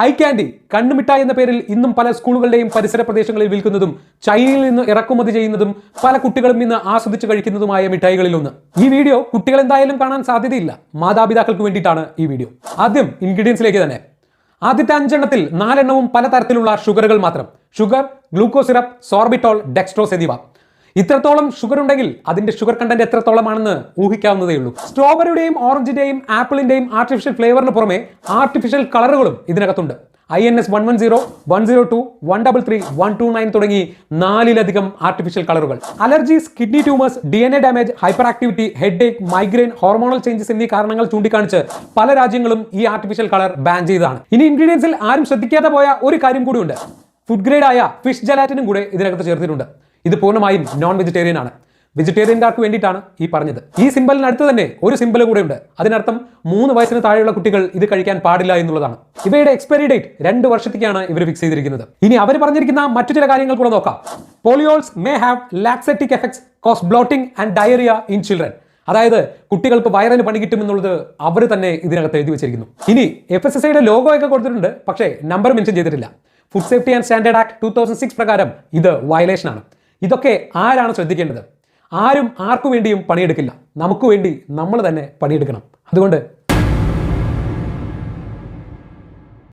I candy കണ്ണുമിഠായി എന്ന പേരിൽ ഇന്നും പല സ്കൂളുകളുടെയും പരിസര പ്രദേശങ്ങളിൽ വിൽക്കുന്നതും ചൈനയിൽ നിന്ന് ഇറക്കുമതി ചെയ്യുന്നതും പല കുട്ടികളും ഇന്ന് ആസ്വദിച്ച് കഴിക്കുന്നതുമായ മിഠായികളിലൊന്ന്. ഈ വീഡിയോ കുട്ടികൾ എന്തായാലും കാണാൻ സാധ്യതയില്ല. മാതാപിതാക്കൾക്ക് വേണ്ടിയിട്ടാണ് ഈ വീഡിയോ. ആദ്യം ഇൻഗ്രീഡിയൻസിലേക്ക് തന്നെ. ആദ്യത്തെ അഞ്ചെണ്ണത്തിൽ നാലെണ്ണവും പലതരത്തിലുള്ള ഷുഗറുകൾ മാത്രം. Sugar glucose syrup sorbitol dextrose എന്നിവ. ഇത്രത്തോളം ഷുഗർ ഉണ്ടെങ്കിൽ അതിന്റെ ഷുഗർ കണ്ടന്റ് എത്രത്തോളമാണെന്ന് ഊഹിക്കാവുന്നതേ ഉള്ളൂ. സ്ട്രോബെറിയുടെയും ഓറഞ്ചിന്റെയും ആപ്പിളിന്റെയും ആർട്ടിഫിഷ്യൽ ഫ്ലേവറിന് പുറമെ ആർട്ടിഫിഷ്യൽ കളറുകളും ഇതിനകത്തുണ്ട്. I N S one one zero one zero two one double three one two nine തുടങ്ങി നാലിലധികം ആർട്ടിഫിഷ്യൽ കളറുകൾ allergies kidney tumours D N A damage hyperactivity headache migraine hormonal changes എന്നീ കാരണങ്ങൾ ചൂണ്ടിക്കാണിച്ച് പല രാജ്യങ്ങളും ഈ ആർട്ടിഫിഷ്യൽ കളർ ബാൻ ചെയ്തതാണ്. ഇനി ഇൻഗ്രീഡിയൻസിൽ ആരും ശ്രദ്ധിക്കാതെ പോയ ഒരു കാര്യം കൂടിയുണ്ട്. ഫുഡ് ഗ്രേഡ് ആയ ഫിഷ് ജലാറ്റിനും കൂടെ ഇതിനകത്ത് ചേർത്തിട്ടുണ്ട്. ഇത് പൂർണമായും നോൺ വെജിറ്റേറിയൻ ആണ്. വെജിറ്റേറിയൻകാർക്ക് വേണ്ടിയിട്ടാണ് ഈ പറഞ്ഞത്. ഈ സിമ്പലിനടുത്ത് തന്നെ ഒരു സിമ്പൽ കൂടെ ഉണ്ട് അതിനർത്ഥം മൂന്ന് വയസ്സിന് താഴെയുള്ള കുട്ടികൾ ഇത് കഴിക്കാൻ പാടില്ല എന്നുള്ളതാണ്. ഇവയുടെ എക്സ്പയറി ഡേറ്റ് രണ്ട് വർഷത്തേക്കാണ് ഇവർ ഫിക്സ് ചെയ്തിരിക്കുന്നത്. ഇനി അവർ പറഞ്ഞിരിക്കുന്ന മറ്റു ചില കാര്യങ്ങൾ കൂടെ നോക്കാം. Polyols may have laxative effects cause bloating and diarrhoea in children അതായത് കുട്ടികൾക്ക് വയറിന് പണി കിട്ടുമെന്നുള്ളത് അവർ തന്നെ ഇതിനകത്ത് എഴുതി വെച്ചിരിക്കുന്നു. ഇനി എഫ് എസ് എസ് ഐയുടെ ലോഗോ ഒക്കെ കൊടുത്തിട്ടുണ്ട് പക്ഷേ നമ്പർ മെൻഷൻ ചെയ്തിട്ടില്ല. Food safety and standard act two പ്രകാരം ഇത് വയലേഷൻ ആണ്. ഇതൊക്കെ ആരാണ് ശ്രദ്ധിക്കേണ്ടത്? ആരും ആർക്കു വേണ്ടിയും പണിയെടുക്കില്ല. നമുക്ക് വേണ്ടി നമ്മൾ തന്നെ പണിയെടുക്കണം. അതുകൊണ്ട്